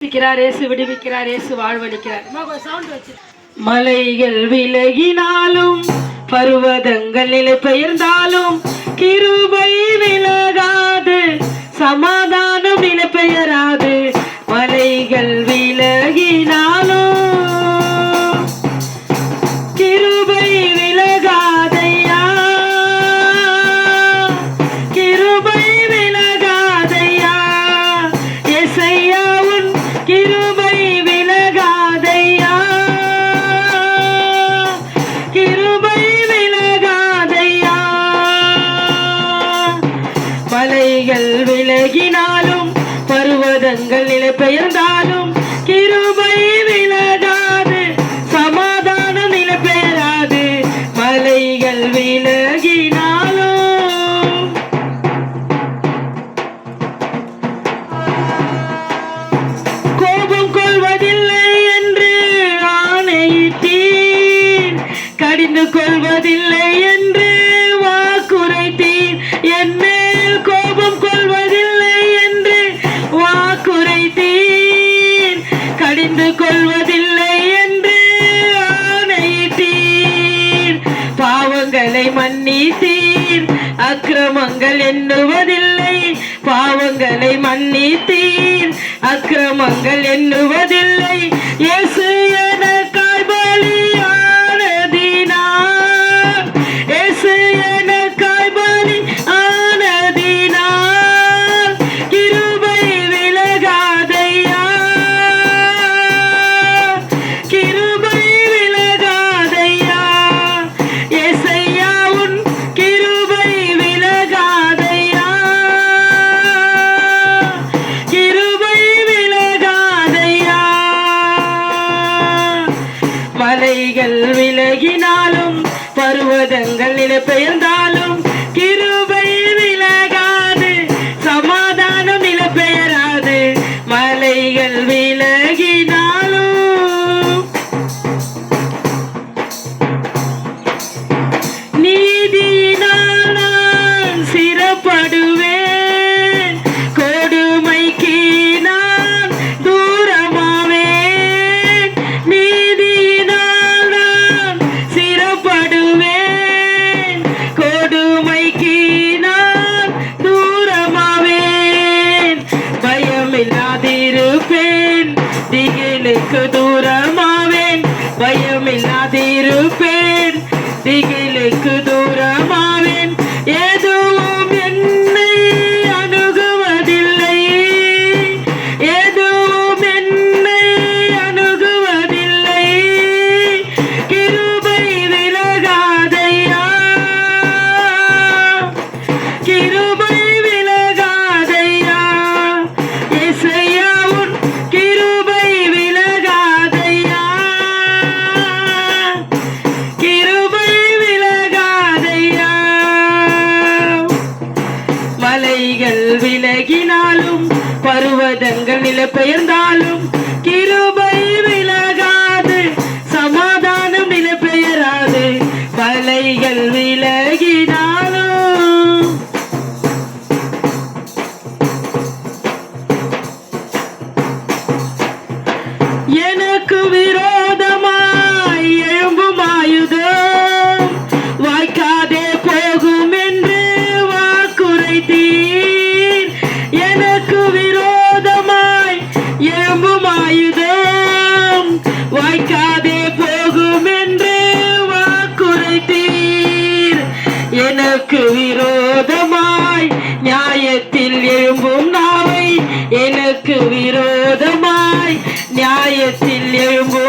விடுவிக்கிறார் இயேசு விடுவிக்கிறார் இயேசு வச்சு. மலைகள் விலகினாலும் பருவதங்கள் நிலை பெயர்ந்தாலும் கிருபை பருவதங்கள் நிலை பெயர்ந்தாலும் கிருபை விலகாது சமாதானம் நிலை பெயராது மலைகள் விலகினாலும். கோபம் கொள்வதில்லை என்று ஆணையிட்டீர். கடிந்து கொள்வதில்லை என்று கடிந்து கொள்வதில்லை என்று ஆணையிட்டீர் பாவங்களை மன்னித்தீர். அக்கிரமங்கள் எண்ணுவதில்லை. பாவங்களை மன்னித்தீர். அக்கிரமங்கள் எண்ணுவதில்லை. இயேசு எனக்காய் பலியானதினார் இயேசு எனக்காய் விலகினாலும் பருவதங்கள் நிலை பெயர்ந்தால் உனக்கு தூரமாவேன் பயமில்லாதிருப்பேன். திகை விலகினாலும் பருவதங்கள் நில பெயர்ந்தாலும் உனக்கு விரோதமாய் நியாயத்தில் எழும்பும் நாவை எனக்கு விரோதமாய் நியாயத்தில் எழும்பும்